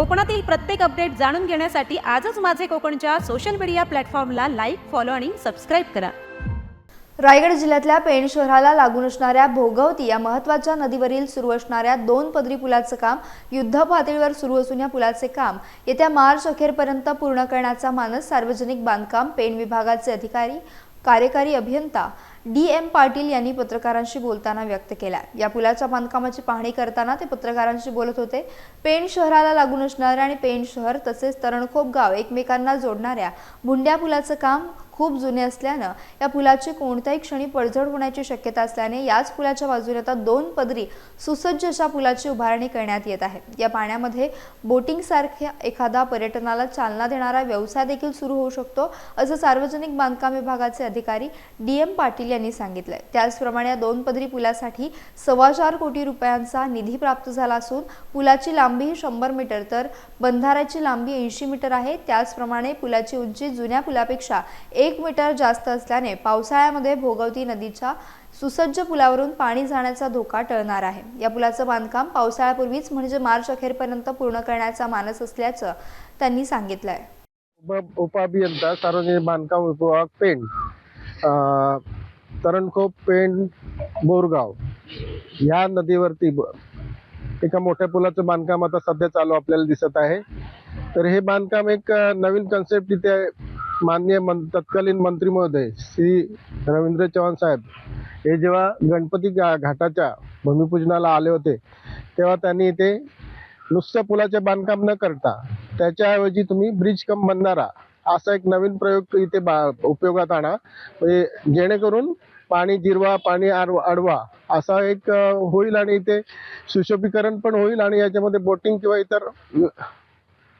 कोकणातील प्रत्येक अपडेट जाणून घेण्यासाठी आजच माझे कोकणच्या सोशल मीडिया प्लॅटफॉर्मला लाईक फॉलो आणि सबस्क्राईब करा. रायगड जिल्ह्यातल्या पेण शहराला लागून असणाऱ्या भोगवती या महत्त्वाच्या नदीवरील सुरू असणाऱ्या दोन पदरी पुलाचं काम युद्ध पातळीवर सुरू असून या पुलाचे काम येत्या मार्च अखेरपर्यंत पूर्ण करण्याचा मानस सार्वजनिक बांधकाम पेण विभागाचे अधिकारी कार्यकारी अभियंता डी एम पाटील यांनी पत्रकारांशी बोलताना व्यक्त केला या पुलाच्या बांधकामाची पाहणी करताना ते पत्रकारांशी बोलत होते. पेण शहराला लागून असणाऱ्या आणि पेण शहर तसेच तरणखोप गाव एकमेकांना जोडणाऱ्या भुंड्या पुलाचं काम खूप जुने असल्यानं या पुलाची कोणत्याही क्षणी पडझड होण्याची शक्यता असल्याने याच पुलाच्या बाजूने आता दोन पदरी सुसज्ज अशा पुलाची उभारणी करण्यात येत आहे. या पाण्यामध्ये बोटिंग सारख्या एखादा पर्यटनाला चालना देणारा व्यवसाय देखील सुरू होऊ शकतो असं सार्वजनिक बांधकाम विभागाचे अधिकारी डी एम पाटील यांनी सांगितलंय. त्याचप्रमाणे या दोन पदरी पुलासाठी सव्वा चार कोटी रुपयांचा निधी प्राप्त झाला असून पुलाची लांबी ही शंभर मीटर तर बंधाऱ्याची लांबी ऐंशी मीटर आहे. त्याचप्रमाणे पुलाची उंची जुन्या पुलापेक्षा एक एक मीटर जास्त असल्याने पावसाळ्यामध्ये भोगवती नदीच्या सुसज्ज पुलावरून पाणी जाण्याचा धोका टळणार आहे. या पुलाचं बांधकाम पावसाळ्यापूर्वीच म्हणजे मार्च अखेरपर्यंत पूर्ण करण्याचा मानस असल्याचं त्यांनी सांगितलंय. उप उपअभियंता सार्वजनिक बांधकाम विभाग पेंट तरणखोप पेंट बोरगाव ह्या नदीवरती एका मोठ्या पुलाचं बांधकाम आता सध्या चालू आपल्याला दिसत आहे. तर हे बांधकाम एक नवीन कन्सेप्ट इथे माननीय मं तत्कालीन मंत्री महोदय श्री रवींद्र चव्हाण साहेब हे जेव्हा गणपती घा- घाटाच्या भूमिपूजनाला आले होते तेव्हा त्यांनी इथे नुसतं पुलाचे बांधकाम न करता त्याच्याऐवजी तुम्ही ब्रिज कम बनणारा असा एक नवीन प्रयोग इथे बा- उपयोगात आणा. म्हणजे जेणेकरून पाणी जिरवा पाणी आडवा आडवा असा एक होईल आणि इथे सुशोभीकरण पण होईल आणि याच्यामध्ये बोटिंग किंवा इतर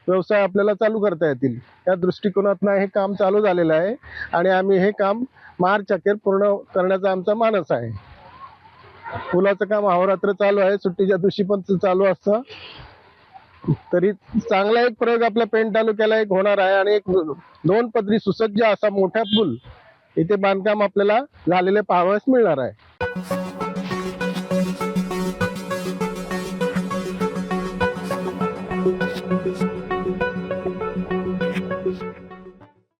व्यवसाय आपल्याला चालू करता येतील. या दृष्टिकोनातनं हे काम चालू झालेलं आहे आणि आम्ही हे काम मार्च अखेर पूर्ण करण्याचा आमचा मानस आहे. पुलाचं काम अहोरात्र चालू आहे सुट्टीच्या दिवशी पण चालू असतं. तरी चांगला एक प्रयोग आपल्या पेण तालुक्याला एक होणार आहे आणि एक दोन पदरी सुसज्ज असा मोठा पूल इथे बांधकाम आपल्याला झालेले पाहावयास मिळणार आहे.